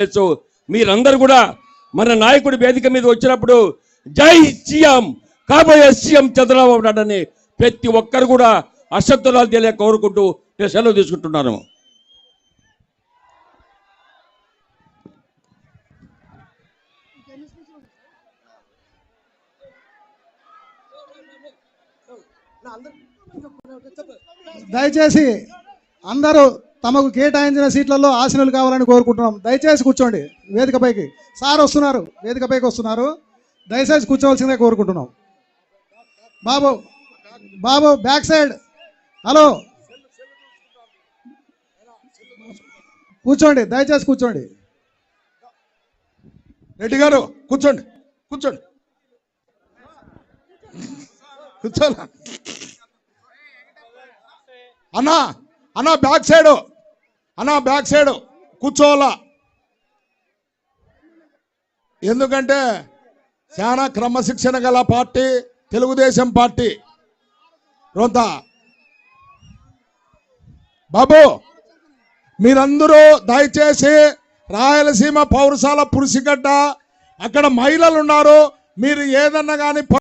చేయొచ్చు మీరందరూ కూడా మన నాయకుడి వేదిక మీద వచ్చినప్పుడు జై సీఎం కాబోయే సీఎం చంద్రబాబు నాయుడు అని ప్రతి ఒక్కరు కూడా అసత్తులాలు తెలియ కోరుకుంటూ నేను సెలవు తీసుకుంటున్నాను. దయచేసి అందరూ తమకు కేటాయించిన సీట్లలో ఆసనలు కావాలని కోరుకుంటున్నాం. దయచేసి కూర్చోండి వేదికపైకి. సార్ వస్తున్నారు. వేదికపైకి వస్తున్నారు. దయచేసి కూర్చోవలసిందే కోరుకుంటున్నాం. బాబు బాబు బ్యాక్ సైడ్. హలో. కూర్చోండి. దయచేసి కూర్చోండి. రెడ్డి గారు కూర్చోండి. కూర్చోండి. కూర్చోలా అన్నా అన్నా బ్యాక్ సైడ్. అన్నా బ్యాక్ సైడ్ కూర్చోవాలా? ఎందుకంటే చాలా క్రమశిక్షణ గల పార్టీ తెలుగుదేశం పార్టీ. రొంత. బాబు మీరందరూ దయచేసి రాయలసీమ పౌరసాల పురుషిగడ్డ అక్కడ మహిళలు ఉన్నారు మీరు ఏదన్నా కానీ